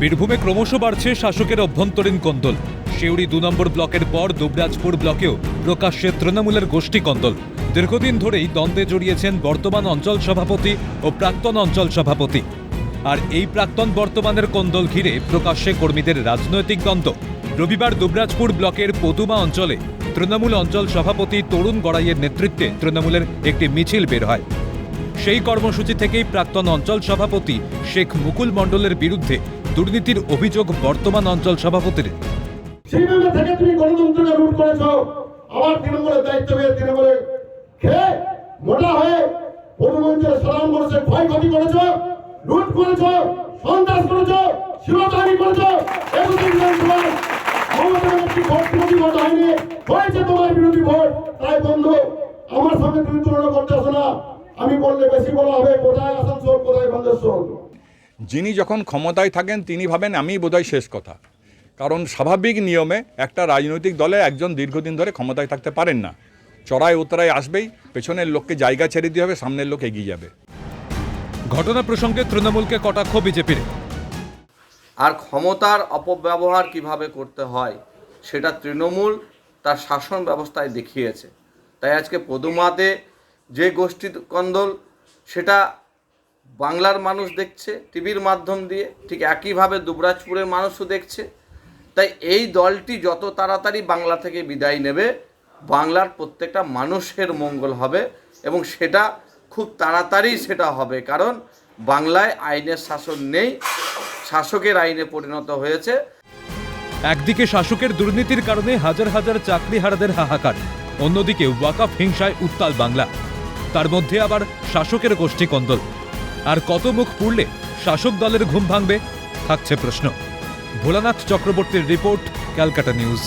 বীরভূমে ক্রমশ বাড়ছে শাসকের অভ্যন্তরীণ কন্দল। শিউড়ি দু নম্বর ব্লকের পর দুবরাজপুর ব্লকেও প্রকাশ্যে তৃণমূলের গোষ্ঠী কন্দল। দীর্ঘদিন ধরেই দ্বন্দ্বে জড়িয়েছেন বর্তমান অঞ্চল সভাপতি ও প্রাক্তন অঞ্চল সভাপতি। আর এই প্রাক্তন বর্তমানের কন্দল ঘিরে প্রকাশ্যে কর্মীদের রাজনৈতিক দ্বন্দ্ব। রবিবার দুবরাজপুর ব্লকের পদুমা অঞ্চলে তৃণমূল অঞ্চল সভাপতি তরুণ গড়াইয়ের নেতৃত্বে তৃণমূলের একটি মিছিল বের হয়। সেই কর্মসূচি থেকেই প্রাক্তন অঞ্চল সভাপতি শেখ মুকুল মণ্ডলের বিরুদ্ধে দুর্নীতির অভিযোগ বর্তমান অঞ্চল সভাপতির। করেছ। তোমার বিরোধী তাই আমার সঙ্গে তুমি তুলনা না। আমি বললে বেশি বলা হবে কোথায় আসানসোল কোথায় বান্দেশ্বর যিনি যখন ক্ষমতায় থাকেন তিনি ভাবেন আমি বোধহয় শেষ কথা। কারণ স্বাভাবিক নিয়মে একটা রাজনৈতিক দলে একজন দীর্ঘদিন ধরে ক্ষমতায় থাকতে পারেন না। চড়াই উতরাই আসবেই পেছনের লোককে জায়গা ছেড়ে দিয়ে হবে সামনের লোক এগিয়ে যাবে। ঘটনা প্রসঙ্গে তৃণমূলকে কটাক্ষ বিজেপির। আর ক্ষমতার অপব্যবহার কীভাবে করতে হয় সেটা তৃণমূল তার শাসন ব্যবস্থায় দেখিয়েছে। তাই আজকে পদুমাতে যে গোষ্ঠী কন্দল, সেটা বাংলার মানুষ দেখছে, টিভির মাধ্যম দিয়ে, ঠিক একইভাবে দুবরাজপুরের মানুষও দেখছে। তাই এই দলটি যত তাড়াতাড়ি বাংলা থেকে বিদায় নেবে, বাংলার প্রত্যেকটা মানুষের মঙ্গল হবে এবং সেটা খুব তাড়াতাড়ি সেটা হবে। কারণ বাংলায় আইনের শাসন নেই, শাসকের আইনে পরিণত হয়েছে। একদিকে শাসকের দুর্নীতির কারণে হাজার হাজার চাকরি হারাদের হাহাকার, অন্যদিকে ওয়াকাফ হিংসায় উত্তাল বাংলা। তার মধ্যে আবার শাসকের গোষ্ঠী কন্দল। আর কত মুখ পুড়লে শাসক দলের ঘুম ভাঙবে, থাকছে প্রশ্ন। ভোলানাথ চক্রবর্তীর রিপোর্ট, ক্যালকাটা নিউজ।